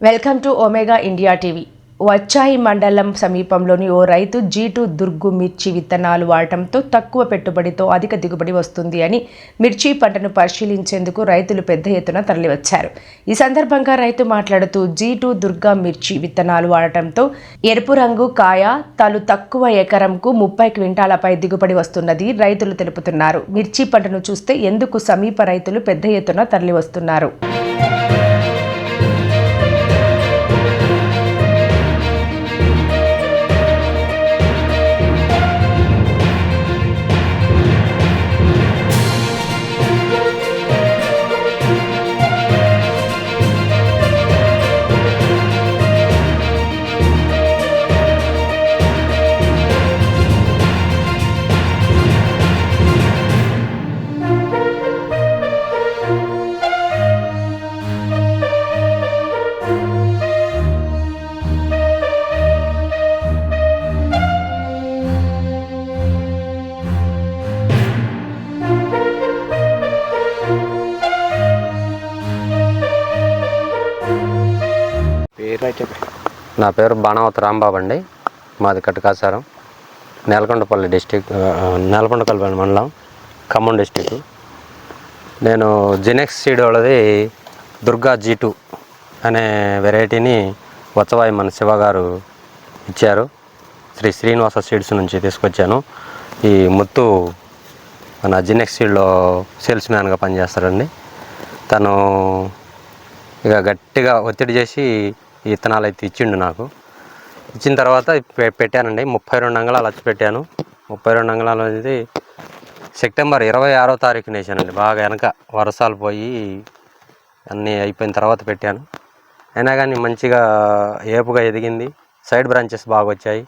Welcome to Omega India TV. వచ్చాయి మండలం సమీపంలోని ఓ రైతు జీటు దుర్గు మిర్చి విత్తనాలు వాడటంతో తక్కువ పెట్టుబడితో అధిక దిగుబడి వస్తుంది అని మిర్చి పంటను పరిశీలించేందుకు రైతులు పెద్ద ఎత్తున తరలివచ్చారు. ఈ సందర్భంగా రైతు మాట్లాడుతూ జీటు దుర్గా మిర్చి విత్తనాలు వాడటంతో ఎరుపు రంగు కాయ తలు తక్కువ ఎకరంకు ముప్పై క్వింటాలపై దిగుబడి వస్తున్నది రైతులు తెలుపుతున్నారు. మిర్చి పంటను చూస్తే ఎందుకు సమీప రైతులు పెద్ద ఎత్తున తరలివస్తున్నారు? నా పేరు బాణావతి రాంబాబు అండి. మాది కటకాసారం నేలకొండపల్లి డిస్టిక్ నేలకొండపల్లి మండలం ఖమ్మం డిస్టిక్. నేను జినెక్స్ సీడ్ వాళ్ళది దుర్గా జీ టూ అనే వెరైటీని వత్సవాయి మన శివ గారు ఇచ్చారు. శ్రీ శ్రీనివాస సీడ్స్ నుంచి తీసుకొచ్చాను. ఈ ముత్తు మన జినెక్స్ సీడ్లో సేల్స్ మ్యాన్గా పనిచేస్తాడండి. తను ఇక గట్టిగా ఒత్తిడి చేసి విత్తనాలు అయితే ఇచ్చిండు నాకు. ఇచ్చిన తర్వాత పెట్టానండి. ముప్పై రెండు అంగళాలు వచ్చి పెట్టాను. ముప్పై రెండు అంగళాలు అనేది సెప్టెంబర్ ఇరవై ఆరో తారీఖున వేసానండి. బాగా వెనక వర్షాలు పోయి అన్నీ అయిపోయిన తర్వాత పెట్టాను. అయినా కానీ మంచిగా ఏపుగా ఎదిగింది. సైడ్ బ్రాంచెస్ బాగా వచ్చాయి.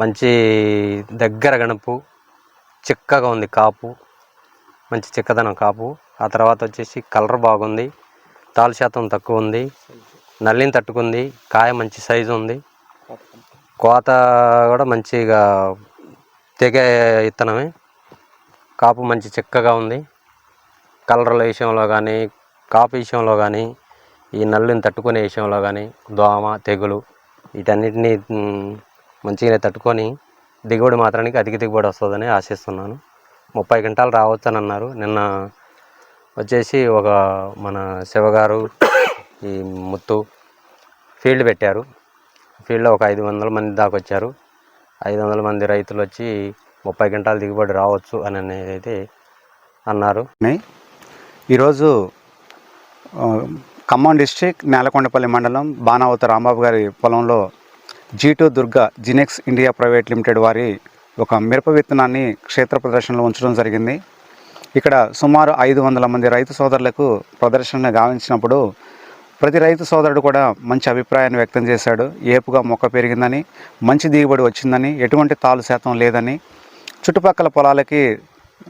మంచి దగ్గర గణపు చిక్కగా ఉంది కాపు. మంచి చిక్కదనం కాపు. ఆ తర్వాత వచ్చేసి కలర్ బాగుంది. తాలు శాతం తక్కువ ఉంది. నల్లిని తట్టుకుంది. కాయ మంచి సైజు ఉంది. కోత కూడా మంచిగా తెగే ఇత్తనమే. కాపు మంచి చిక్కగా ఉంది. కలర్ల విషయంలో కానీ కాపు విషయంలో కానీ ఈ నల్లిని తట్టుకునే విషయంలో కానీ దోమ తెగులు వీటన్నిటిని మంచిగానే తట్టుకొని దిగుబడి మాత్రానికి అధిక దిగుబడి వస్తుందని ఆశిస్తున్నాను. ముప్పై క్వింటాలు రావచ్చని అన్నారు నిన్న వచ్చేసి ఒక మన శివగారు ఈ ముత్తు ఫీల్డ్ పెట్టారు. ఫీల్డ్లో ఒక ఐదు వందల మంది దాకా వచ్చారు. ఐదు వందల మంది రైతులు వచ్చి ముప్పై గంటల దిగుబడి రావచ్చు అని అనేది అయితే అన్నారు. ఈరోజు ఖమ్మం డిస్ట్రిక్ట్ నేలకొండపల్లి మండలం బాణావత రాంబాబు గారి పొలంలో G2 Durga Genex India private limited వారి ఒక మిరప విత్తనాన్ని క్షేత్ర ప్రదర్శనలో ఉంచడం జరిగింది. ఇక్కడ సుమారు ఐదు వందల మంది రైతు సోదరులకు ప్రదర్శన గావించినప్పుడు ప్రతి రైతు సోదరుడు కూడా మంచి అభిప్రాయాన్ని వ్యక్తం చేశాడు. ఏపుగా మొక్క పెరిగిందని మంచి దిగుబడి వచ్చిందని ఎటువంటి తాలు శాతం లేదని చుట్టుపక్కల పొలాలకి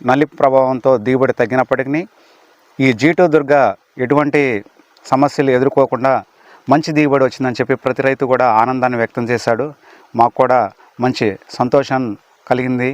నల్లి ప్రభావంతో దిగుబడి తగ్గినప్పటికీ ఈ జీటో దుర్గ ఎటువంటి సమస్యలు ఎదుర్కోకుండా మంచి దిగుబడి వచ్చిందని చెప్పి ప్రతి రైతు కూడా ఆనందాన్ని వ్యక్తం చేశాడు. మాకు కూడా మంచి సంతోషం కలిగింది.